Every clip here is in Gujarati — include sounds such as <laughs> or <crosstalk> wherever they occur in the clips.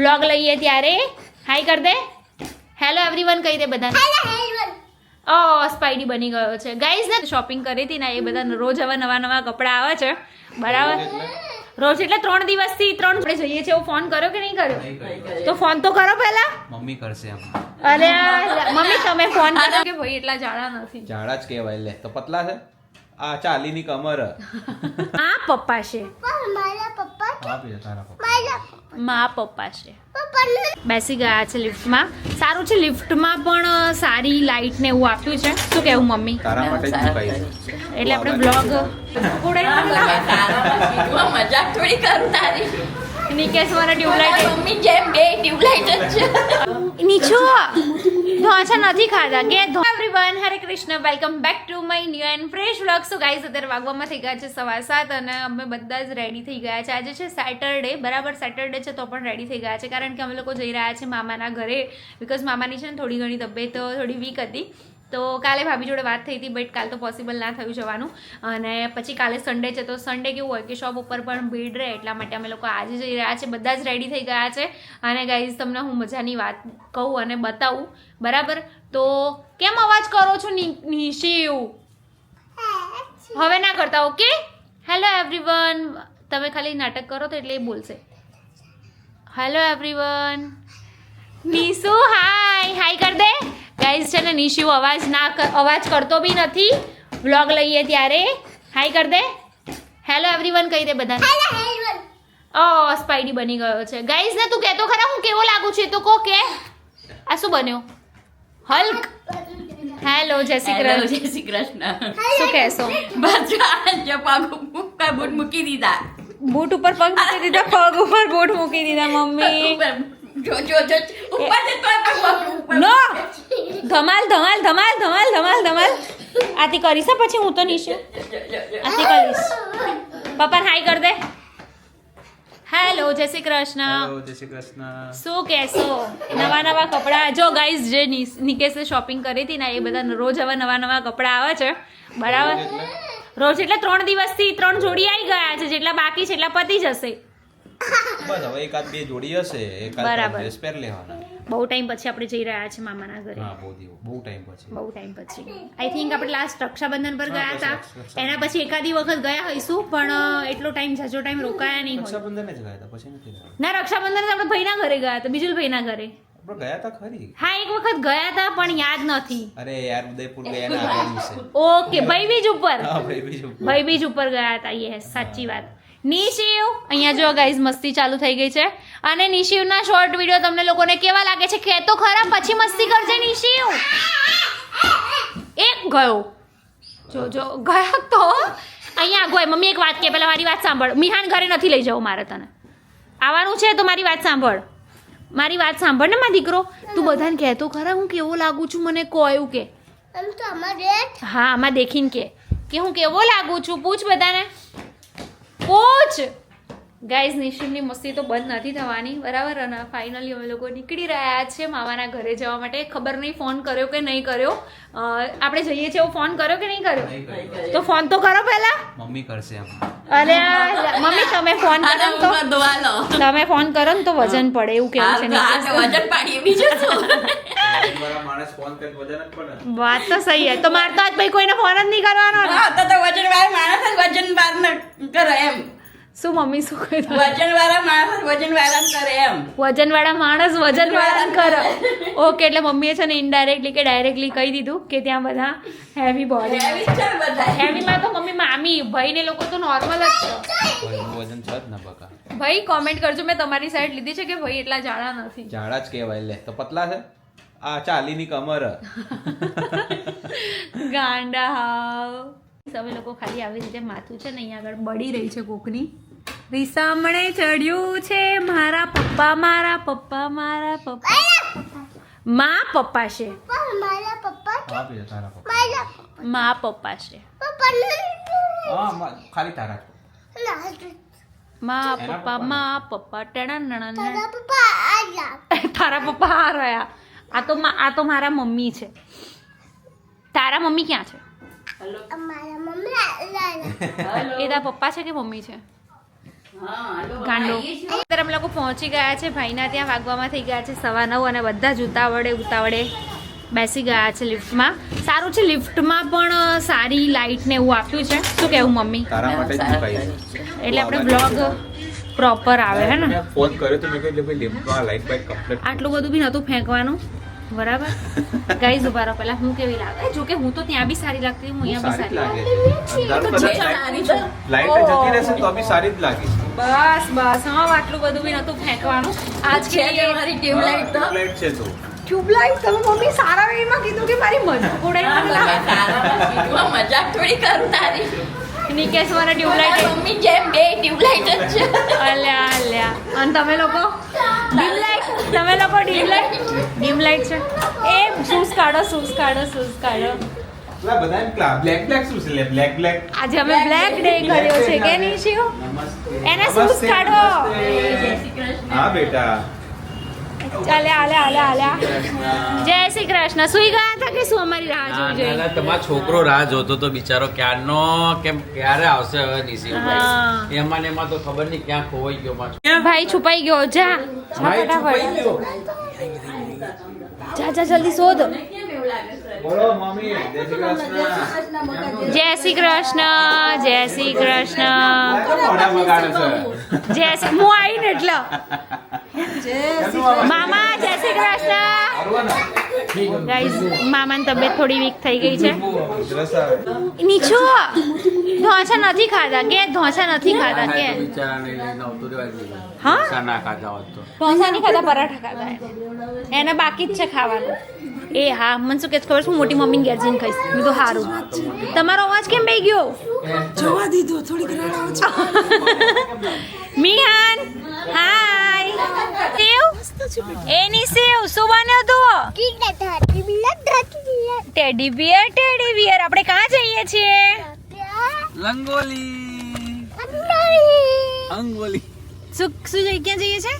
વ્લોગ લઈએ ત્યારે. હાય કર દે હેલો એવરીવન કહી દે બધા ઓ સ્પાઈડી બની ગયો છે. ગાઈઝ ને શોપિંગ કરી હતી ને એ બધા રોજ હવે નવા નવા કપડાં આવે છે. બરાબર? રોજ એટલે? ત્રણ દિવસથી ત્રણ આપણે જઈએ છીએ એવો ફોન કર્યો કે નહીં કર્યો? તો ફોન તો કરો પહેલા. મમ્મી કરશે અરે મમ્મી તમે ફોન કરો. કે ભાઈ એટલા જાડા નથી. જાડા જ કહેવાય લે. તો પતલા છે? આ ચાલીની કમર. <laughs> આ પપ્પા છે. પણ મારા પપ્પા મા પપ્પા છે. બેસી ગયા છે લિફ્ટમાં. સારું છે લિફ્ટમાં પણ સારી લાઇટ ને એવું આપ્યું છે. શું કેવું મમ્મી? એટલે આપણે બ્લોગ મજાક થોડી કરું તારી. નિકેશ મારા ટ્યુબલાઇટ મમ્મી જેમ બે ટ્યુબલાઇટ જ છે. નીચો. ઢોસા નથી ખાધા. કે everyone Hare Krishna welcome back to my new and fresh vlog so guys અત્યારે વાગવામાં થઈ ગયા છે સવા સાત અને અમે બધા જ રેડી થઈ ગયા છે. આજે છે સેટરડે બરાબર સેટરડે છે તો પણ રેડી થઈ ગયા છે. કારણ કે અમે લોકો જઈ રહ્યા છે મામાના ઘરે બિકોઝ મામાની છે ને થોડી ઘણી તબિયત, થોડી વીક હતી. તો કાલે ભાભી જોડે વાત થઈ હતી બટ કાલ તો પોસિબલ ના થયું જવાનું. અને પછી કાલે સન્ડે છે, તો સન્ડે કેવું હોય કે શોપ ઉપર પણ ભીડ રહે, એટલા માટે અમે લોકો આજે જઈ રહ્યા છે, બધા જ રેડી થઈ ગયા છે. અને ગાઈઝ તમને હું મજાની વાત કહું અને બતાવું. બરાબર? તો કેમ અવાજ કરો છો નિશિવ? હવે ના કરતા ઓકે હેલો એવરીવન તમે ખાલી નાટક કરો તો એટલે એ બોલશે. Hello everyone Nishu hi hi કર દે. ગાઈઝ છે ને નિશુ અવાજ ના અવાજ કરતો બી નથી. વ્લોગ લઈએ ત્યારે. હાઈ કર દે હેલો એવરીવન કહી દે બધા ઓ સ્પાઈડી બની ગયો છે. ગાઈઝ ને તું કહેતો ખરા હું કેવો લાગુ છું? એ તો કો કે. આ શું બન્યો? હલ્ક હેલો જય શ્રી કૃષ્ણ. જય શ્રી કૃષ્ણ. શું કહેશો? બસ જો પગ ઉપર બૂટ મૂકી દીધા. બૂટ ઉપર પગ મૂકી દીધા પગ ઉપર બૂટ મૂકી દીધા મમ્મી. જો જો જો ઉપર નો! ધમાલ ધમાલ ધમાલ ધમાલ ધમાલ ધમાલ. આથી કરીશ પછી હું તો જો. આથી કરીશ. પપ્પા હાય કર દે. હેલો જય શ્રી કૃષ્ણ. જય શ્રી કૃષ્ણ. શું કહેશો? નવા નવા કપડાં. જો ગાઈઝ જે નિકેશે શોપિંગ કરી હતી ને એ બધા રોજ હવે નવા નવા કપડાં આવે છે. બરાબર? રોજ એટલે? ત્રણ દિવસથી ત્રણ જોડી આવી ગયા છે. જેટલા બાકી છે એટલા પતી જશે. બસ હવે એકાદ બે જોડી હશે એકાદ ડ્રેસ પહેર લેવાના. બહુ ટાઈમ પછી આપણે જઈ રહ્યા છે મામાના ઘરે. હા બહુ દિવસ બહુ ટાઈમ પછી. બહુ ટાઈમ પછી. આઈ થિંક આપણે લાસ્ટ રક્ષાબંધન પર ગયા હતા. એના પછી એકાદી વખત ગયા હોઈશું પણ એટલો ટાઈમ જાજો ટાઈમ રોકાયા નહીં રક્ષાબંધન જ ગયા હતા પછી નથી ના રક્ષાબંધન આપણે ભાઈના ઘરે ગયા હતા બીજુલ ભાઈના ઘરે. આપણે ગયા હતા ખરી. હા એક વખત ગયા હતા પણ યાદ નથી. અરે યાર ઉદયપુર ગયા ના ઓકે <laughs> ભાઈ બીજ ઉપર. હા ભાઈ બીજું ભાઈ બીજ ઉપર ગયા હતા યસ સાચી વાત. નિશિવ અહીંયા જો ગાઈઝ મસ્તી ચાલુ થઈ ગઈ છે. અને નિશિવના શોર્ટ વીડિયો તમને લોકોને કેવા લાગે છે? કે તો ખરા પછી મસ્તી કરજે નિશિવ. એક ગયો. જો જો ગયા તો. અહીંયા ગયો મમ્મી એક વાત કે પહેલા મારી વાત સાંભળ. મિહાન ઘરે નથી લઈ જવું મારે તને. આવવાનું છે તો મારી વાત સાંભળ. મારી વાત સાંભળ ને મારા દીકરો? તું બધાને કહેતો ખરા હું કેવો લાગું છું મને કહો એવું કે. હા આમાં દેખીને કે. કે હું કેવો લાગું છું? પૂછ બધાને. પૂછ ગાઈઝ નિશિમની મસ્તી તો બંધ નથી થવાની. બરાબર? અને ફાઇનલી અમે લોકો નીકળી રહ્યા છે મામાના ઘરે જવા માટે. ખબર નહીં ફોન કર્યો કે નહીં કર્યો. આપણે જઈએ છીએ એવો ફોન કર્યો કે નહીં કર્યો? તો ફોન તો કરો પહેલા. મમ્મી કરશે અરે મમ્મી તમે ફોન કરો તો. તમે ફોન કરો ને તો વજન પડે એવું કેવું છે આ તો- આ તો નિકેશ. વજન પાડીએ બીજું વાત તો સહી હે. તો મારે તો આજ ભાઈ કોઈને ફોન જ નહીં કરવાનો હા તો તો વજન વાળા માણસ જ વજન વાર ન કરે એમ. શું મમ્મી શું કહે વજન વાળા માણસ વજન વાળા કરે એમ. વજન વાળા માણસ વજન વાળા કરે. ઓકે એટલે મમ્મીએ છે ને ઇનડાયરેક્ટલી કે ડાયરેક્ટલી કહી દીધું કે ત્યાં બધા હેવી બોડી હેવી છે બધા. હેવી માં તો મમ્મી મામી ભાઈ ને લોકો તો નોર્મલ જ છે. વજન છે જ ના બકા? ભાઈ કોમેન્ટ કરજો. મેં તમારી સાઈડ લીધી છે કે ભાઈ એટલા જાડા નથી. જાડા જ કહેવાય. લે તો પતલા છે? આ ચાલીની કમર. ગાંડા હાવ. તમે લોકો ખાલી આવી રીતે માથું છે ને અહીંયા આગળ બળી રહી છે કોકની. રીસામણે ચડ્યું છે મારા પપ્પા મારા પપ્પા મારા પપ્પા. મા પપ્પા છે. મા પપ્પા છે. મા- ખાલી તારા મા પપ્પા. મા પપ્પા ટણા તારા પપ્પા આ રહ્યા. આ તો આ તો મારા મમ્મી છે. તારા મમ્મી ક્યાં છે? એ તારા પપ્પા છે કે મમ્મી છે? ગાંડો. અત્યારે અમે લોકો પહોંચી ગયા છે ભાઈના ત્યાં વાગવામાં થઈ ગયા છે સવા નવ અને બધા જ ઉતાવળે ઉતાવળે બેસી ગયા છે લિફ્ટમાં. સારું છે લિફ્ટમાં પણ સારી લાઇટ ને એવું આપ્યું છે. શું કેવું મમ્મી? એટલે આપણે બ્લોગ પ્રોપર આવે હે ને? ફોન કર્યો તો મેં કહ્યું ભાઈ લિફ્ટમાં લાઇટ બાઈટ કમ્પ્લીટ આટલું બધું બી નહોતું ફેંકવાનું. બરાબર? ગાઈઝ ઊભા રહો. પહેલા હું કેવી લાગે? જો કે હું તો ત્યાં બી સારી લાગતી હું અહીંયા બી સારી લાગે. લાઈટ જતી રહેશે તો બી સારી જ લાગે. બસ બસ. હા આટલું બધું બી નતું ફેંકવાનું. આજ કે કે ટ્યુબ ટ્યુબલાઇટ તો? લાઈટ છે તો. ટ્યુબલાઇટ? તમે મમ્મી સારા વેમાં કીધું કે મારી મજાક ઉડાઈ મને લાગે. મજાક થોડી કરું તારી. નિકેશ મારા ટ્યુબલાઇટ મમ્મી જેમ બે ટ્યુબલાઇટ જ છે. અલ્યા અલ્યા. અને તમે લોકો? લોકો ડીમ લાઈટ? ડીમ લાઈટ છે. એ શૂઝ કાઢો શૂઝ કાઢો શૂઝ કાઢો. બ્લેક બ્લેક શું છે બ્લેક બ્લેક આજે અમે બ્લેક ડે કર્યો છે કે નહીં શિવ? એને શૂઝ કાઢો. હા બેટા. જય શ્રી કૃષ્ણ. સુઈ ગયા હતા કે શું અમારી રાહ જોઈ? ના, ના, તમારો છોકરો રાહ જોતો તો બિચારો ક્યારનો કેમ ક્યારે આવશે હવે. નિશિતભાઈ એમાં ને એમાં તો ખબર નહીં ક્યાં ખોવાઈ ગયો ભાઈ છુપાઈ ગયો જા. જા જલ્દી શોધ. જય શ્રી કૃષ્ણ. જય શ્રી કૃષ્ણ જય શ્રી હું આવીને એટલે. મામા? મામા જય શ્રી કૃષ્ણ? ગાઈઝ મામાની તબિયત થોડી વીક થઈ ગઈ છે. નીચો. ઢોસા નથી ખાધા કે ઢોસા નથી ખાધા કે. હા? ઢોસા ના ખાધા હોત તો. ઢોસા નહીં ખાધા પરાઠા ખાધા એને. બાકી જ છે ખાવાનું. એ હા મને શું કે ખબર છે? મોટી મમ્મીને ઘેર જઈને ખાઈશ. મેં તો સારું તમારો અવાજ કેમ બે ગયો? જોવા દીધો થોડીક રાહ <laughs> મિહાન હાય. સેવ? એની સેવ શું બન્યો તું ટેડી બિયર ટેડી બિયર આપણે ક્યાં જઈએ છીએ? લંગોલી. અંગોલી. શું શું જઈ ક્યાં જઈએ છે?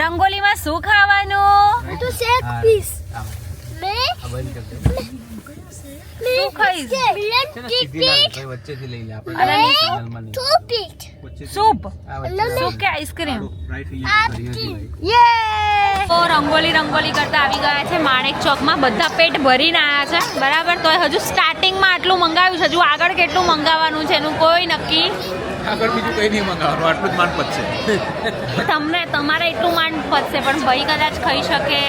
રંગોલીમાં શું ખાવાનું? તું શેક પીસ. મે શું ખાઈશ વચ્ચેથી લઈ લે આપણે. સૂપ સૂપ કે આઈસ્ક્રીમ યે! તો રંગોલી રંગોલી કરતા આવી ગયા છે. માણેક ચોકમાં બધા પેટ ભરીને આવ્યા છે. બરાબર? તો હજુ સ્ટાર્ટિંગમાં આટલું મંગાવ્યું છે. હજુ આગળ કેટલું મંગાવવાનું છે એનું કોઈ નક્કી? આગળ બીજું કંઈ નહીં મંગાવવાનું. આટલું જ માન પતશે તમને તમારે એટલું માન પતશે પણ ભાઈ કદાચ ખાઈ શકે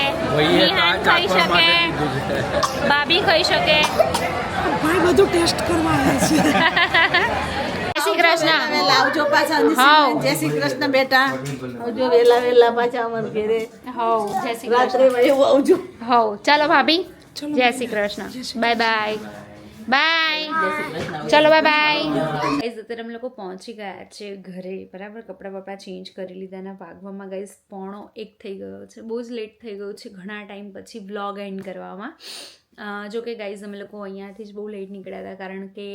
નિહાન ખાઈ શકે બાબી ભાભી ખાઈ શકે. ભાઈ બધું ટેસ્ટ કરવા આવે છે. <laughs> શ્રી કૃષ્ણ. લાવજો પાછા હાવ. જય શ્રી કૃષ્ણ બેટા. આવજો વેલા વેલા પાછા અમાર ઘેરે. હવ જય શ્રી રાત્રે એવું આવજો. હવ ચાલો ભાભી. જય Shri Krishna. Bye bye. Bye. ચલો બાય બાય. ગાઈઝ અત્યારે અમે લોકો પહોંચી ગયા છે ઘરે. બરાબર કપડાં બપડા ચેન્જ કરી લીધાના વાગવામાં ગાઈઝ પોણો એક થઈ ગયો છે. બહુ જ લેટ થઈ ગયું છે ઘણા ટાઈમ પછી બ્લોગ એન્ડ કરવામાં. જો કે ગાઈઝ અમે લોકો અહીંયાથી જ બહુ લેટ નીકળ્યા હતા કારણ કે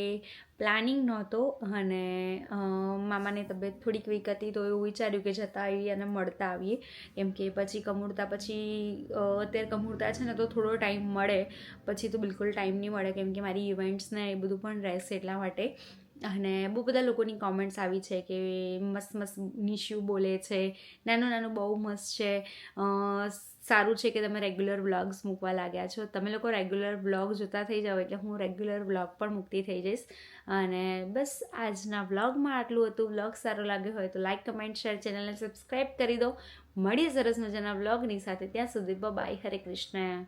પ્લાનિંગ નહોતો અને મામાની તબિયત થોડીક વીક હતી તો એવું વિચાર્યું કે જતા આવીએ અને મળતા આવીએ. કેમ કે પછી કમુરતા પછી અત્યારે કમુરતા છે ને તો થોડો ટાઈમ મળે. પછી તો બિલકુલ ટાઈમ નહીં મળે કેમ કે મારી ઇવેન્ટ્સને એ બધું પણ રહેશે એટલા માટે. અને બહુ બધા લોકોની કોમેન્ટ્સ આવી છે કે મસ્ત મસ્ત નિશ્યુ બોલે છે. નાનું નાનું બહુ મસ્ત છે. સારું છે કે તમે રેગ્યુલર વ્લોગ્સ મૂકવા લાગ્યા છો. તમે લોકો રેગ્યુલર વ્લોગ જોતા થઈ જાઓ એટલે હું રેગ્યુલર વ્લોગ પણ મૂકતી થઈ જઈશ. અને બસ આજના વ્લોગમાં આટલું હતું. વ્લોગ સારો લાગ્યો હોય તો લાઈક, કમેન્ટ, શેર, ચેનલને સબસ્ક્રાઈબ કરી દો. મળીએ સરસ મજાના વ્લોગની સાથે. ત્યાં સુધી બાય હરે કૃષ્ણ.